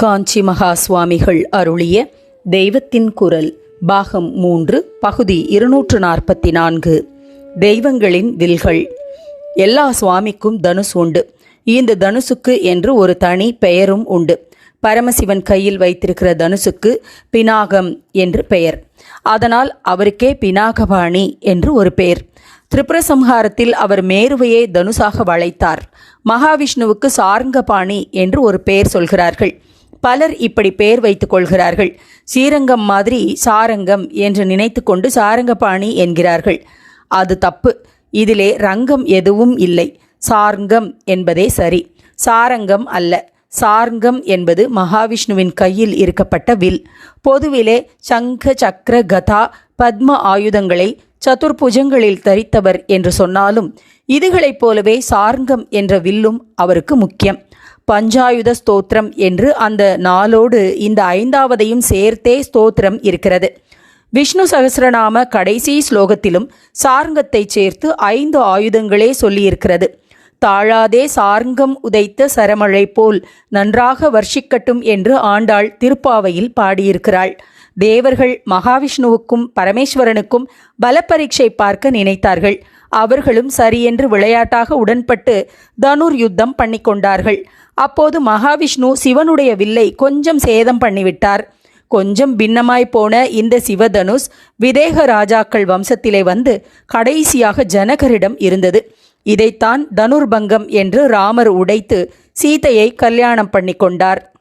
காஞ்சி மகா சுவாமிகள் அருளிய தெய்வத்தின் குரல் பாகம் மூன்று பகுதி இருநூற்று நாற்பத்தி நான்கு. தெய்வங்களின் வில்கள். எல்லா சுவாமிக்கும் தனுஷ் உண்டு. இந்த தனுசுக்கு என்று ஒரு தனி பெயரும் உண்டு. பரமசிவன் கையில் வைத்திருக்கிற தனுசுக்கு பினாகம் என்று பெயர். அதனால் அவருக்கே பினாகபாணி என்று ஒரு பெயர் திரிபுரசம்ஹாரத்தில் அவர் மேருவையே தனுசாக வளைத்தார். மகாவிஷ்ணுவுக்கு சார்ங்கபாணி என்று ஒரு பெயர் சொல்கிறார்கள். பலர் இப்படி பெயர் வைத்துக் கொள்கிறார்கள். ஸ்ரீரங்கம் மாதிரி சாரங்கம் என்று நினைத்து கொண்டு சாரங்கபாணி என்கிறார்கள். அது தப்பு. இதிலே ரங்கம் எதுவும் இல்லை. சார்ங்கம் என்பதே சரி. சாரங்கம் அல்ல. சார்ங்கம் என்பது மகாவிஷ்ணுவின் கையில் இருக்கப்பட்ட வில். பொதுவிலே சங்க சக்கர கதா பத்ம ஆயுதங்களை சதுர்புஜங்களில் தரித்தவர் என்று சொன்னாலும் இதுகளைப் போலவே சார்ங்கம் என்ற வில்லும் அவருக்கு முக்கியம். பஞ்சாயுத ஸ்தோத்திரம் என்று அந்த நாளோடு இந்த ஐந்தாவதையும் சேர்த்தே ஸ்தோத்திரம் இருக்கிறது. விஷ்ணு சகசிரநாம கடைசி ஸ்லோகத்திலும் சார்ங்கத்தை சேர்த்து ஐந்து ஆயுதங்களே சொல்லியிருக்கிறது. தாழாதே சார்ங்கம் உதைத்த சரமழை போல் நன்றாக வர்ஷிக்கட்டும் என்று ஆண்டாள் திருப்பாவையில் பாடியிருக்கிறாள். தேவர்கள் மகாவிஷ்ணுவுக்கும் பரமேஸ்வரனுக்கும் பலப்பரீட்சை பார்க்க நினைத்தார்கள். அவர்களும் சரியென்று விளையாட்டாக உடன்பட்டு தனுர் யுத்தம் பண்ணிக்கொண்டார்கள். அப்போது மகாவிஷ்ணு சிவனுடைய வில்லை கொஞ்சம் சேதம் பண்ணிவிட்டார். கொஞ்சம் பின்னமாய் போன இந்த சிவதனுஷ் விதேக ராஜாக்கள் வம்சத்திலே வந்து கடைசியாக ஜனகரிடம் இருந்தது. இதைத்தான் தனுர்பங்கம் என்று ராமர் உடைத்து சீதையை கல்யாணம் பண்ணி கொண்டார்.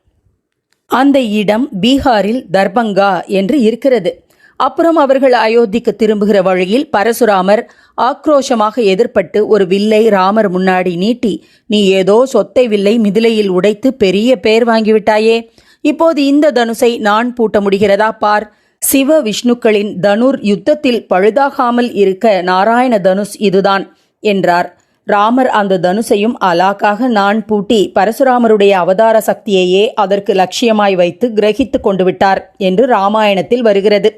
அந்த இடம் பீகாரில் தர்பங்கா என்று இருக்கிறது. அப்புறம் அவர்கள் அயோத்திக்கு திரும்புகிற வழியில் பரசுராமர் ஆக்ரோஷமாக எதிர்ப்பட்டு ஒரு வில்லை ராமர் முன்னாடி நீட்டி நீ ஏதோ சொத்தை வில்லை மிதிலையில் உடைத்து பெரிய பெயர் வாங்கிவிட்டாயே. இப்போது இந்த தனுசை நான் பூட்ட முடிகிறதா பார். சிவ விஷ்ணுக்களின் தனுர் யுத்தத்தில் பழுதாகாமல் இருக்க நாராயண தனுஷ் இதுதான் என்றார். ராமர் அந்த தனுசையும் அலாக்காக நான் பூட்டி பரசுராமருடைய அவதார சக்தியையே அதற்கு லட்சியமாய் வைத்து கிரகித்து கொண்டு விட்டார் என்று ராமாயணத்தில் வருகிறது.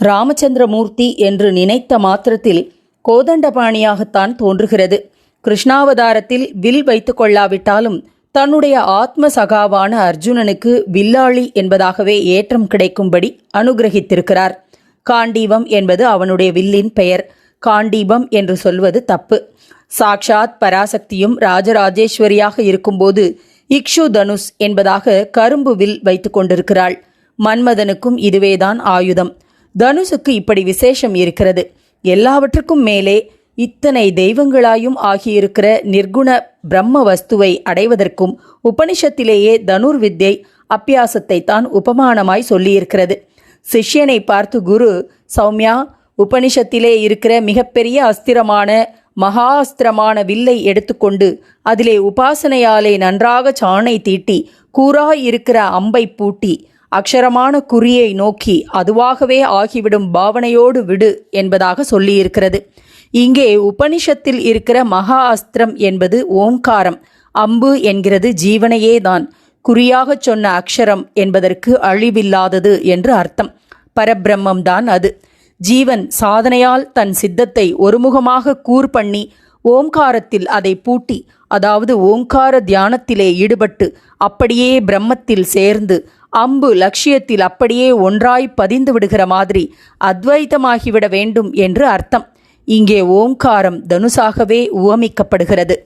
ராமச்சந்திரமூர்த்தி என்று நினைத்த மாத்திரத்தில் கோதண்டபாணியாகத்தான் தோன்றுகிறது. கிருஷ்ணாவதாரத்தில் வில் வைத்து கொள்ளாவிட்டாலும் தன்னுடைய ஆத்ம சகாவான அர்ஜுனனுக்கு வில்லாளி என்பதாகவே ஏற்றம் கிடைக்கும்படி அனுகிரகித்திருக்கிறார். காண்டீபம் என்பது அவனுடைய வில்லின் பெயர். காண்டீபம் என்று சொல்வது தப்பு. சாக்ஷாத் பராசக்தியும் ராஜராஜேஸ்வரியாக இருக்கும்போது இக்ஷு தனுஷ் என்பதாக கரும்பு வில் வைத்து கொண்டிருக்கிறாள். மன்மதனுக்கும் இதுவேதான் ஆயுதம். தனுசுக்கு இப்படி விசேஷம் இருக்கிறது. எல்லாவற்றுக்கும் மேலே இத்தனை தெய்வங்களாயும் ஆகியிருக்கிற நிர்குண பிரம்ம வஸ்துவை அடைவதற்கும் உபனிஷத்திலேயே தனுர் வித்யை அப்பியாசத்தை தான் உபமானமாய் சொல்லியிருக்கிறது. சிஷ்யனை பார்த்து குரு சௌமியா உபனிஷத்திலே இருக்கிற மிகப்பெரிய அஸ்திரமான மகா அஸ்திரமான வில்லை எடுத்துக்கொண்டு அதிலே உபாசனையாலே நன்றாக சாணை தீட்டி கூறாய் இருக்கிற அம்பை பூட்டி அக்ஷரமான குறியை நோக்கி அதுவாகவே ஆகிவிடும் பாவனையோடு விடு என்பதாக சொல்லியிருக்கிறது. இங்கே உபனிஷத்தில் இருக்கிற மகா அஸ்திரம் என்பது ஓம்காரம் அம்பு என்கிறது ஜீவனையே தான் குறியாகச் சொன்ன அக்ஷரம் என்பதற்கு அழிவில்லாதது என்று அர்த்தம். பரபிரம்மம்தான் அது. ஜீவன் சாதனையால் தன் சித்தத்தை ஒருமுகமாக கூர் பண்ணி ஓம்காரத்தில் அதை பூட்டி அதாவது ஓங்கார தியானத்திலே ஈடுபட்டு அப்படியே பிரம்மத்தில் சேர்ந்து அம்பு லட்சியத்தில் அப்படியே ஒன்றாய் பதிந்து விடுகிற மாதிரி அத்வைத்தமாகிவிட வேண்டும் என்று அர்த்தம். இங்கே ஓங்காரம் தனுசாகவே உவமிக்கப்படுகிறது.